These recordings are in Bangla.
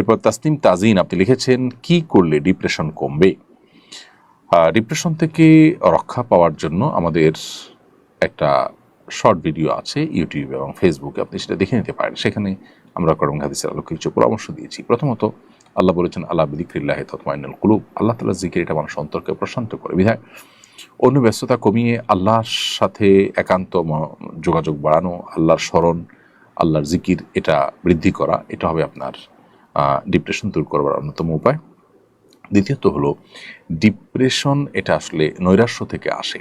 এরপর তাসনিম তাজিন, আপনি লিখেছেন, কি করলে ডিপ্রেশন কমবে? ডিপ্রেশন থেকে রক্ষা পাওয়ার জন্য আমাদের একটা শর্ট ভিডিও আছে ইউটিউব এবং ফেসবুকে, আপনি সেটা দেখে নিতে পারেন। সেখানে আমরা করম হাদিসের আলোকে কিছু পরামর্শ দিয়েছি। প্রথমত, আল্লাহ বলেছেন, আল্লাহ বিদিক্রিল্লাহ তৎমাইনুল কুলুব। আল্লাহ তালা জিকির এটা মানুষ অন্তরকে প্রশান্ত করে। বিধায়, অন্য ব্যস্ততা কমিয়ে আল্লাহর সাথে একান্ত যোগাযোগ বাড়ানো, আল্লাহর স্মরণ, আল্লাহর জিকির, এটা বৃদ্ধি করা, এটা হবে আপনার ডিপ্রেশন দূর করবার অন্যতম উপায়। দ্বিতীয়ত হলো ডিপ্রেশন এটা আসলে নৈরাশ্য থেকে আসে।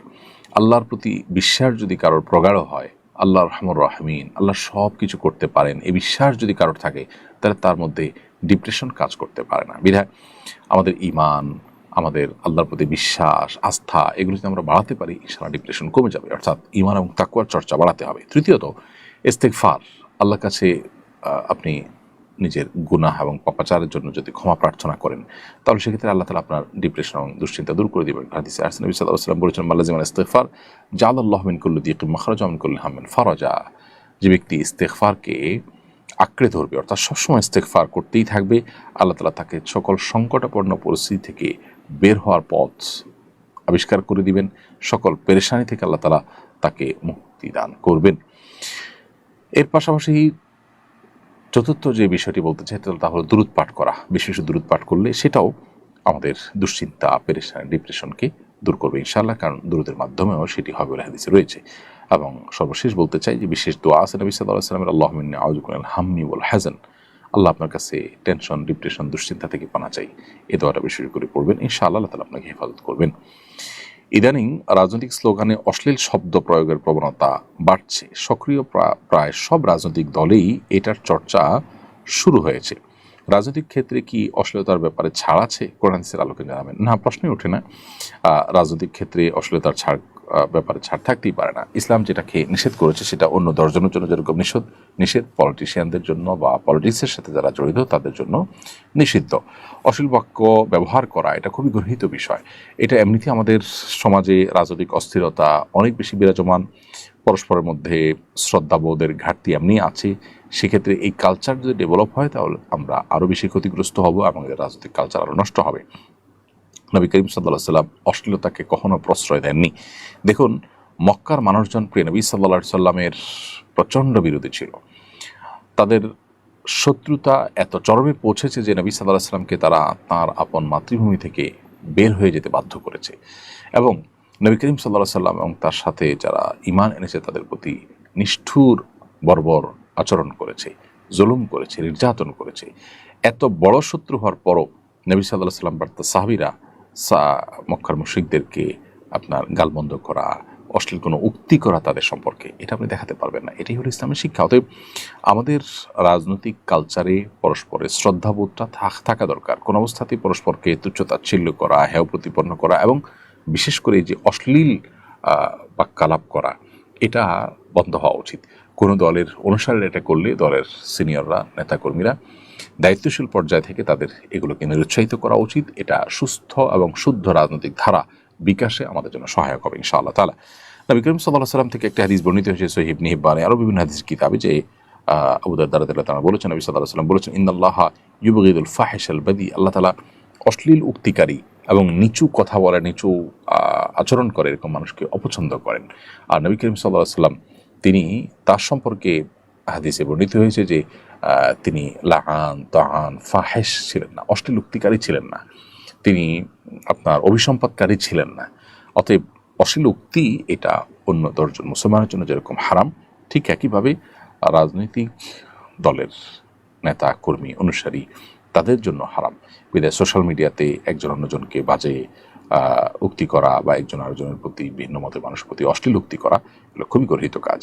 আল্লাহর প্রতি বিশ্বাস যদি কারোর প্রগাঢ় হয় আল্লাহ রহমর রাহমিন, আল্লাহ সব কিছু করতে পারেন, এই বিশ্বাস যদি কারোর থাকে, তাহলে তার মধ্যে ডিপ্রেশন কাজ করতে পারে না। বিধায় আমাদের ইমান আমাদের আল্লাহর প্রতি বিশ্বাস, আস্থা, এগুলো যদি আমরা বাড়াতে পারি সারা ডিপ্রেশন কমে যাবে। অর্থাৎ ইমান এবং তাকুয়ার চর্চা বাড়াতে হবে। তৃতীয়ত ইস্তেকফার আল্লাহর কাছে আপনি নিজের গুনাহ এবং পাপাচারের জন্য যদি ক্ষমা প্রার্থনা করেন, তাহলে সেক্ষেত্রে আল্লাহ তালা আপনার ডিপ্রেশন এবং দুশ্চিন্তা দূর করে দেবেন। হাদিসে আরসিন নবী সাল্লাহ সাল্লাম বলেছেন মাল্লাজিমান ইস্তেফার জাল আল্লাহ মিন কুল্লু দিয়ে মাখারাজ মিন কুল্লু হামিন ফারজা। যে ব্যক্তি ইস্তেকফারকে আঁকড়ে ধরবে, অর্থাৎ সবসময় ইস্তেকফার করতেই থাকবে, আল্লাহ তালা তাকে সকল সংকটাপন্ন পরিস্থিতি থেকে বের হওয়ার পথ আবিষ্কার করে দিবেন। সকল পেরেশানি থেকে আল্লাহ তালা তাকে মুক্তি দান করবেন। এর পাশাপাশি চতুর্থ যে বিষয়টি বলতে চাই তা হলো দূরত পাঠ করা। বিশেষ দূরত পাঠ করলে সেটাও আমাদের দুশ্চিন্তা, পেরেশান, ডিপ্রেশনকে দূর করবে ইনশাআল্লাহ, কারণ দূরতের মাধ্যমেও সেটি হবে বলে হাদিসে রয়েছে। এবং সর্বশেষ বলতে চাই যে বিশেষ দোয়া আছে নবী সাল্লাহ সাল্লামের আল্লাহ মিন্নি আউজুকুল হাম্মি বল হাজান আল্লাহ আপনার কাছে টেনশন, ডিপ্রেশন, দুশ্চিন্তা থেকে পানা চাই। এ দোয়াটা বিশেষ করে পড়বেন, ইনশাআল্লাহ আল্লাহ তালা আপনাকে হেফাজত করবেন। ইদানিং রাজনৈতিক স্লোগানে অশ্লীল শব্দ প্রয়োগের প্রবণতা বাড়ছে। সক্রিয় প্রা- প্রায় সব রাজনৈতিক দলেই এটার চর্চা শুরু হয়েছে। রাজনৈতিক ক্ষেত্রে কি অশ্লীলতার ব্যাপারে ছাড় আছে? কোরআনসের আলোকে জানাবেন। না, প্রশ্নই ওঠে না। রাজনৈতিক ক্ষেত্রে অশ্লীলতার ছাড় ব্যাপারে ছাড় থাকতেই পারে না। ইসলাম যেটাকে নিষেধ করেছে সেটা অন্য দশজনের জন্য যেরকম নিষেধ নিষেধ পলিটিশিয়ানদের জন্য বা পলিটিক্সের সাথে যারা জড়িত তাদের জন্য নিষিদ্ধ। অশ্লীল বাক্য ব্যবহার করা, এটা খুবই গৃহীত বিষয়। এটা এমনিতেই আমাদের সমাজে রাজনৈতিক অস্থিরতা অনেক বেশি বিরাজমান। পরস্পরের মধ্যে শ্রদ্ধাবোধের ঘাটতি এমনি আছে। সেক্ষেত্রে এই কালচার যদি ডেভেলপ হয় তাহলে আমরা আরও বেশি ক্ষতিগ্রস্ত হব এবং এদের রাজনৈতিক কালচার আরও নষ্ট হবে। নবী করিম সাল্লাহ সাল্লাম অশ্লীলতাকে কখনো প্রশ্রয় দেননি। দেখুন, মক্কার মানুষজন প্রিয় নবী সাল্লা সাল্লামের প্রচণ্ড বিরোধী ছিল। তাদের শত্রুতা এত চরমে পৌঁছেছে যে নবী সাল্লাহ সাল্লামকে তারা তার আপন মাতৃভূমি থেকে বের হয়ে যেতে বাধ্য করেছে। এবং নবী করিম সাল্লাহ সাল্লাম এবং তার সাথে যারা ইমান এনেছে, তাদের প্রতি নিষ্ঠুর বর্বর আচরণ করেছে, জুলুম করেছে, নির্যাতন করেছে। এত বড় শত্রু হওয়ার পরও নবী সাল্লাহ সাল্লাম বার্তা সাহাবিরা সা মক্কার মুশ্রিকদেরকে আপনার গালবন্ধ করা, অশ্লীল কোনো উক্তি করা তাদের সম্পর্কে, এটা আপনি দেখাতে পারবেন না। এটাই হলো ইসলামের শিক্ষা। অতএব আমাদের রাজনৈতিক কালচারে পরস্পরের শ্রদ্ধাবোধটা থাক- থাকা দরকার। কোন অবস্থাতেই পরস্পরকে তুচ্ছতাচ্ছিল্য করা, হেয় প্রতিপন্ন করা এবং বিশেষ করে যে অশ্লীল বাক্যালাপ করা, এটা বন্ধ হওয়া উচিত। কোনো দলের অনুসারে এটা করলে দলের সিনিয়ররা, নেতাকর্মীরা দায়িত্বশীল পর্যায় থেকে তাদের এগুলোকে নিরুৎসাহিত করা উচিত। এটা সুস্থ এবং শুদ্ধ রাজনৈতিক ধারা বিকাশে আমাদের জন্য সহায়ক হবে ইনশাআল্লাহ তালা নবী করিম সাল্লাহ সাল্লাম থেকে একটা হাদিস বর্ণিত হয়েছে সহিব নিহিবানে আরও বিভিন্ন হাদিস কিতাবে যে আহ, আবু দারদার তারা বলেছেন নবী সাল্লাহ সাল্লাম বলেছেন ইন্দাল্লাহ ইউবগিদুল ফাহেশ আল বাদি। আল্লাহ তালা অশ্লীল উক্তিকারী এবং নিচু কথা বলে নিচু আচরণ করে এরকম মানুষকে অপছন্দ করেন। আর নবী করিম সাল্লাহ সাল্লাম তিনি তার সম্পর্কে হাদিসে বর্ণিত হয়েছে যে তিনি লাহান, তাহান, ফাহেশ ছিলেন না অশ্লীল উক্তিকারী ছিলেন না। তিনি আপনার অভিসম্পাদকারী ছিলেন না। অতএব অশ্লীল উক্তি এটা অন্য দশজন মুসলমানের জন্য যেরকম হারাম, ঠিক একইভাবে রাজনৈতিক দলের নেতা, কর্মী, অনুসারী তাদের জন্য হারাম। বিদায়, সোশ্যাল মিডিয়াতে একজন অন্যজনকে বাজে উক্তি করা বা একজন আরেকজনের প্রতি ভিন্ন মতের মানুষের প্রতি অশ্লীল উক্তি করা, এগুলো খুবই গর্হিত কাজ।